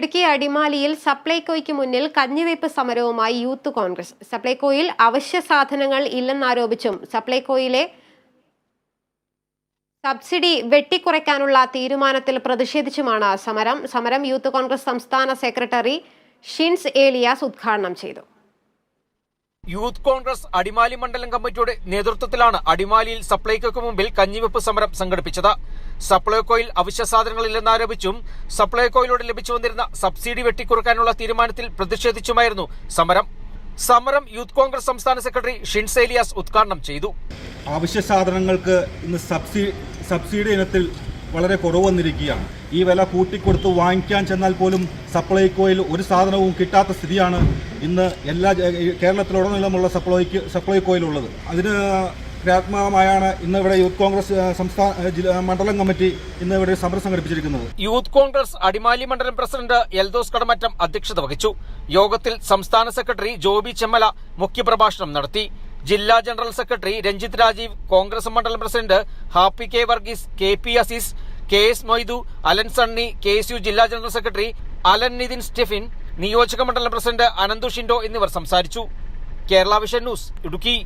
ഇടുക്കി അടിമാലിയിൽ സപ്ലൈകോയ്ക്ക് മുന്നിൽ കഞ്ഞിവയ്പ് സമരവുമായി യൂത്ത് കോൺഗ്രസ്. സപ്ലൈകോയിൽ അവശ്യ സാധനങ്ങൾ ഇല്ലെന്നാരോപിച്ചും സപ്ലൈകോയിലെ സബ്സിഡി വെട്ടിക്കുറയ്ക്കാനുള്ള തീരുമാനത്തിൽ പ്രതിഷേധിച്ചുമാണ് സമരം. സമരം യൂത്ത് കോൺഗ്രസ് സംസ്ഥാന സെക്രട്ടറി ഷിൻസ് ഏലിയാസ് ഉദ്ഘാടനം ചെയ്തു. യൂത്ത് കോൺഗ്രസ് അടിമാലി മണ്ഡലം കമ്മിറ്റിയുടെ നേതൃത്വത്തിലാണ് അടിമാലിയിൽ സപ്ലൈകോയ്ക്ക് മുമ്പിൽ കഞ്ഞിവെപ്പ് സമരം സംഘടിപ്പിച്ചത്. സപ്ലൈകോയിൽ അവശ്യ സാധനങ്ങളില്ലെന്നാരോപിച്ചും സപ്ലൈകോയിലൂടെ ലഭിച്ചു വന്നിരുന്ന സബ്സിഡി വെട്ടിക്കുറക്കാനുള്ള തീരുമാനത്തിൽ പ്രതിഷേധിച്ചുമായിരുന്നു സമരം. സമരം യൂത്ത് കോൺഗ്രസ് സംസ്ഥാന സെക്രട്ടറി ഷിൻസേലിയാസ് ഉദ്ഘാടനം ചെയ്തു. അവശ്യ സാധനങ്ങൾക്ക് ഇന്ന് സബ്സി സബ്സിഡി ഇനത്തിൽ വളരെ കുറവ് വന്നിരിക്കുകയാണ്. ഈ വില കൂട്ടിക്കൊടുത്ത് വാങ്ങിക്കാൻ ചെന്നാൽ പോലും സപ്ലൈകോയിൽ ഒരു സാധനവും കിട്ടാത്ത സ്ഥിതിയാണ് ഇന്ന് എല്ലാ കേരളത്തിലുടനീളമുള്ള സപ്ലൈക്ക് സപ്ലൈകോയിലുള്ളത്. അതിന് ക്രിയാത്മകമായാണ് ഇന്ന് ഇവിടെ യൂത്ത് കോൺഗ്രസ് സംസ്ഥാന മണ്ഡലം കമ്മിറ്റി ഇന്ന് ഇവിടെ സമരം സംഘടിപ്പിച്ചിരിക്കുന്നത്. യൂത്ത് കോൺഗ്രസ് അടിമാലി മണ്ഡലം പ്രസിഡന്റ് എൽദോസ് കടമറ്റം അധ്യക്ഷത വഹിച്ചു. യോഗത്തിൽ സംസ്ഥാന സെക്രട്ടറി ജോബി ചെമ്മല മുഖ്യപ്രഭാഷണം നടത്തി. ജില്ലാ ജനറൽ സെക്രട്ടറി രഞ്ജിത്ത് രാജീവ് കോൺഗ്രസ് മണ്ഡലം president Happy K Varghese K P Azeez K S Moidu Alan Sunny K S U ജില്ലാ general secretary Alan Nithin Stefin നിയോജക മണ്ഡലം പ്രസിഡന്റ് അനന്തു ഷിൻഡോ എന്നിവർ സംസാരിച്ചു. Kerala vision news Idukki.